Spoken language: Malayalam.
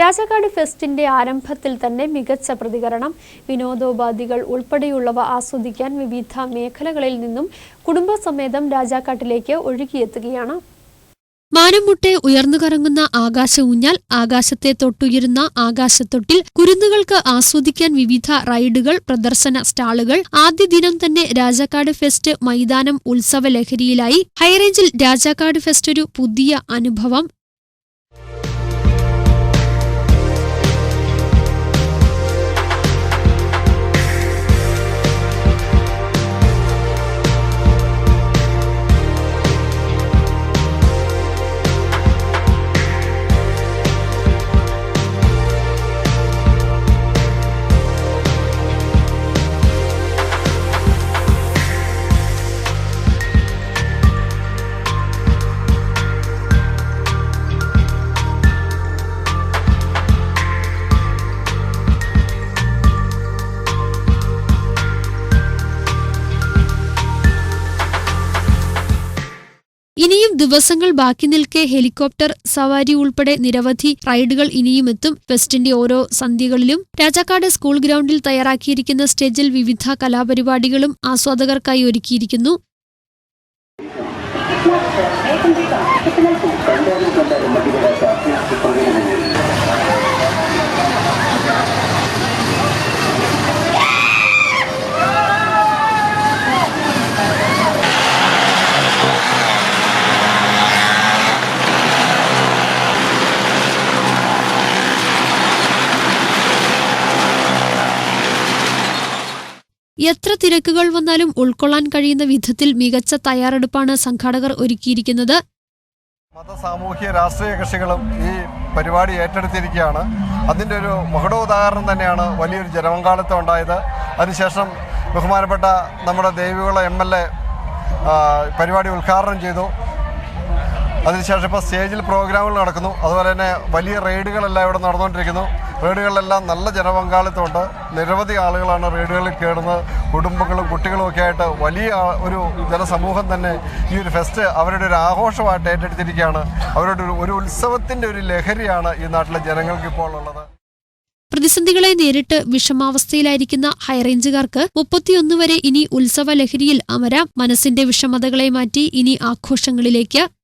രാജാക്കാട് ഫെസ്റ്റിന്റെ ആരംഭത്തിൽ തന്നെ മികച്ച പ്രതികരണം. വിനോദോപാധികൾ ഉൾപ്പെടെയുള്ളവ ആസ്വദിക്കാൻ വിവിധ മേഖലകളിൽ നിന്നും കുടുംബസമേതം രാജാക്കാട്ടിലേക്ക് ഒഴുകിയെത്തുകയാണ്. മാനം മുട്ടെ ഉയർന്നു കറങ്ങുന്ന ആകാശ ഊഞ്ഞാൽ ആകാശത്തെ തൊട്ടുയരുന്ന ആകാശത്തൊട്ടിൽ കുരുന്നുകൾക്ക് ആസ്വദിക്കാൻ വിവിധ റൈഡുകൾ പ്രദർശന സ്റ്റാളുകൾ ആദ്യ ദിനം തന്നെ രാജാക്കാട് ഫെസ്റ്റ് മൈതാനം ഉത്സവ ലഹരിയിലായി ഹൈറേഞ്ചിൽ രാജാക്കാട് ഫെസ്റ്റ് ഒരു പുതിയ അനുഭവം. ഇനിയും ദിവസങ്ങൾ ബാക്കി നിൽക്കെ ഹെലികോപ്റ്റർ സവാരി ഉൾപ്പെടെ നിരവധി റൈഡുകൾ ഇനിയും എത്തും ഫെസ്റ്റിന്റെ ഓരോ സന്ധ്യകളിലും രാജാക്കാട് സ്കൂൾ ഗ്രൗണ്ടിൽ തയ്യാറാക്കിയിരിക്കുന്ന സ്റ്റേജിൽ വിവിധ കലാപരിപാടികളും ആസ്വാദകർക്കായി ഒരുക്കിയിരിക്കുന്നു. എത്ര തിരക്കുകൾ വന്നാലും ഉൾക്കൊള്ളാൻ കഴിയുന്ന വിധത്തിൽ മികച്ച തയ്യാറെടുപ്പാണ് സംഘാടകർ ഒരുക്കിയിരിക്കുന്നത്. മത സാമൂഹ്യ രാഷ്ട്രീയ കക്ഷികളും ഈ പരിപാടി ഏറ്റെടുത്തിരിക്കുകയാണ്. അതിന്റെ ഒരു മഹടോദാഹരണം തന്നെയാണ് വലിയൊരു ജനപങ്കാളിത്തം ഉണ്ടായത്. അതിനുശേഷം ബഹുമാനപ്പെട്ട നമ്മുടെ ദേവികുള എം എൽ എ പരിപാടി ഉദ്ഘാടനം ചെയ്തു. അതിനുശേഷം ഇപ്പോൾ സ്റ്റേജിൽ പ്രോഗ്രാമുകൾ നടക്കുന്നു. അതുപോലെ തന്നെ വലിയ റെയ്ഡുകളെല്ലാം ഇവിടെ നടന്നുകൊണ്ടിരിക്കുന്നു. റെയ്ഡുകളിലെല്ലാം നല്ല ജനപങ്കാളിത്തമുണ്ട്. നിരവധി ആളുകളാണ് റെയ്ഡുകളിൽ കയറുന്നത്. കുടുംബങ്ങളും കുട്ടികളും ഒക്കെ ആയിട്ട് വലിയ ഒരു ജനസമൂഹം തന്നെ ഈ ഒരു ഫെസ്റ്റ് അവരുടെ ഒരു ആഘോഷമായിട്ട് ഏറ്റെടുത്തിരിക്കുകയാണ്. അവരുടെ ഒരു ഉത്സവത്തിന്റെ ഒരു ലഹരിയാണ് ഈ നാട്ടിലെ ജനങ്ങൾക്ക് ഇപ്പോൾ ഉള്ളത്. പ്രതിസന്ധികളെ നേരിട്ട് വിഷമാവസ്ഥയിലായിരിക്കുന്ന ഹൈറേഞ്ചുകാർക്ക് മുപ്പത്തിയൊന്ന് വരെ ഇനി ഉത്സവ ലഹരിയിൽ അമരാം മനസ്സിന്റെ വിഷമതകളെ മാറ്റി ഇനി ആഘോഷങ്ങളിലേക്ക്